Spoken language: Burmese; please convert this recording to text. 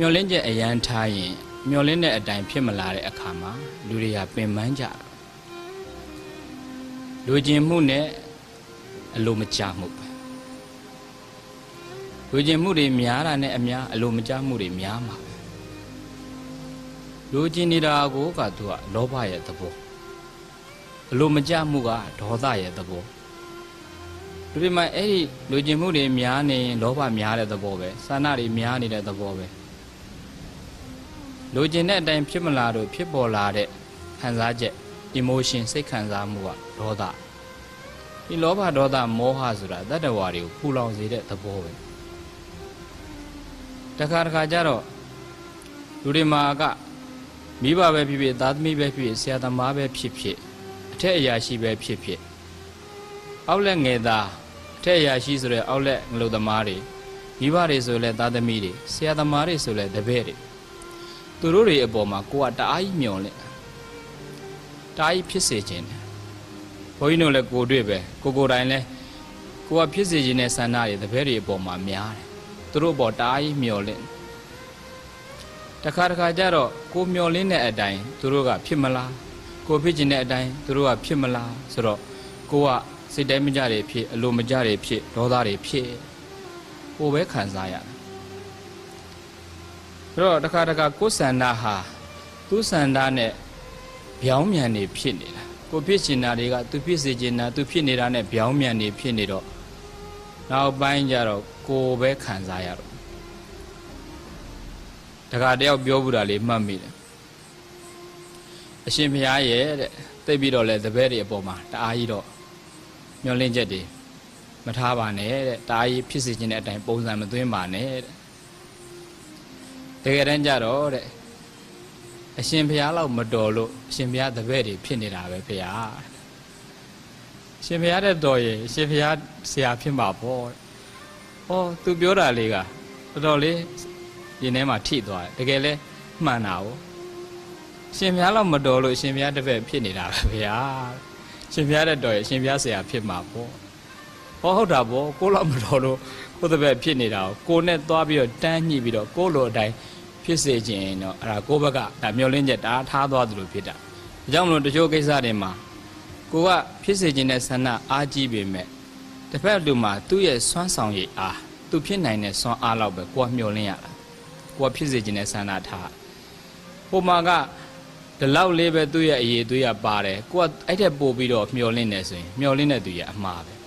မျောလင်းချက်အရန်ထားရင်မျောလင်းတဲ့အတိုင်းဖြစ်မလာတဲ့အခါမှာလူတွေကပင်ပန်းကြတယ်လူကျင်မှုနဲ့အလိုမကျမှုပဲလူကျင်မှုတွေများတာနဲ့အများအလိုမကျမှုတွေများမှာပဲလူကျင်နေတာကိုကသူကလောဘရဲ့သဘောအလိုမကျမှုကဒေါသရဲ့သဘောလူတွေမှာအဲ့ဒီလူကျင်မှုတွေများနေရင်လောဘများတဲ့သဘောပဲစာနာတွေများနေတဲ့သဘောပဲ လိုချင်တဲ့အတိုင်းဖြစ်မလာတော့ဖြစ်ပေါ်လာတဲ့ခံစားချက် emotion စိတ်ခံစားမှုကဒေါသဒီလောဘဒေါသမောဟဆိုတာတတ္တဝါတွေကိုပူလောင်စေတဲ့သဘောပဲတခါတခါကျတော့လူတွေမှာကမိဘပဲဖြစ်ဖြစ်သားသမီးပဲဖြစ်ဖြစ်ဆရာသမားပဲဖြစ်ဖြစ်အထက်အရာရှိပဲဖြစ်ဖြစ်အောက်လက်ငယ်သားအထက်အရာရှိဆိုတဲ့အောက်လက်ငလုသမားတွေမိဘတွေဆိုလဲသားသမီးတွေဆရာသမားတွေဆိုလဲတပည့်တွေ သူတို့တွေအပေါ်မှာကိုကတအားကြီးမျောလဲတအားကြီးဖြစ်စေခြင်းတယ်ဘုန်းကြီးတို့လည်းကိုတွေ့ပဲကိုကိုယ်တိုင်လဲကိုကဖြစ်စေခြင်းတဲ့ဆန္ဒတွေတပည့်တွေအပေါ်မှာများတယ်သူတို့အပေါ်တအားကြီးမျောလဲတခါတခါကျတော့ကိုမျောလင်းတဲ့အတိုင်းသူတို့ကဖြစ်မလားကိုဖြစ်ခြင်းတဲ့အတိုင်းသူတို့ကဖြစ်မလားဆိုတော့ကိုကစိတ်တိုင်းမကြတွေဖြစ်အလိုမကြတွေဖြစ်ဒေါသတွေဖြစ်ကိုပဲခံစားရတယ် အဲ့တော့တစ်ခါတခါကိုယ်ဆန္ဒဟာသူ့ဆန္ဒနဲ့ဗျောင်းမြန်နေဖြစ်နေတာကိုဖြစ်ချင်တာတွေကသူဖြစ်စေချင်တာသူဖြစ်နေတာနဲ့ဗျောင်းမြန်နေဖြစ်နေတော့နောက်ပိုင်းကျတော့ကိုယ်ပဲခံစားရတော့တခါတယောက်ပြောဘူးတာလေးမှတ်မိတယ်အရှင်ဘုရားရဲ့တဲ့သိပ်ပြီးတော့လဲတပည့်တွေအပေါ်မှာတအားကြီးတော့မျောလင့်ချက်တွေမထားပါနဲ့တဲ့တအားကြီးဖြစ်စေချင်တဲ့အတိုင်းပုံစံမသွင်းပါနဲ့တဲ့တ ကယ်တမ်းကြတော့တဲ့အရှင်ဘုရားလောက်မတော်လို့အရှင်ဘုရားတပည့်တွေဖြစ်နေတာပဲဘုရားအရှင်ဘုရားတဲ့တော်ရင်အရှင်ဘုရားဆရာဖြစ်မှာပေါ့တဲ့။အော်သူပြောတာလေးကတော်တော်လေးရင်ထဲမှာထိသွားတယ်တကယ်လဲမှန်တာ哦အရှင်ဘုရားလောက်မတော်လို့အရှင်ဘုရားတပည့်ဖြစ်နေတာပဲဘုရားအရှင်ဘုရားတဲ့တော်ရင်အရှင်ဘုရားဆရာဖြစ်မှာပေါ့ဟောဟုတ်တာပေါ့ကိုယ်လောက်မတော်လို့ကိုယ်တပည့်ဖြစ်နေတာကိုကိုနဲ့သွားပြီးတော့တန်းညှိပြီးတော့ကိုယ်လိုအတိုင်း ဖြစ်စေခြင်းတော့အဲ့ဒါကိုယ့်ဘက်ကဒါမျောလင်းချက်ဒါထားသွားသလိုဖြစ်တာဒါကြောင့်မလို့တချို့ကိစ္စတွေမှာကိုကဖြစ်စေခြင်းတဲ့ဆန္ဒအားကြီးပေမဲ့တစ်ဖက်လူမှာသူ့ရဲ့စွမ်းဆောင်ရည်အားသူဖြစ်နိုင်တဲ့စွမ်းအားလောက်ပဲကိုကမျောလင်းရတာကိုကဖြစ်စေခြင်းတဲ့ဆန္ဒထားဟိုမှာကဒီလောက်လေးပဲသူ့ရဲ့အရေးသွေးရပါတယ်ကိုကအဲ့ထက်ပို့ပြီးတော့မျောလင်းနေဆိုရင်မျောလင်းတဲ့သူရဲ့အမှားပဲ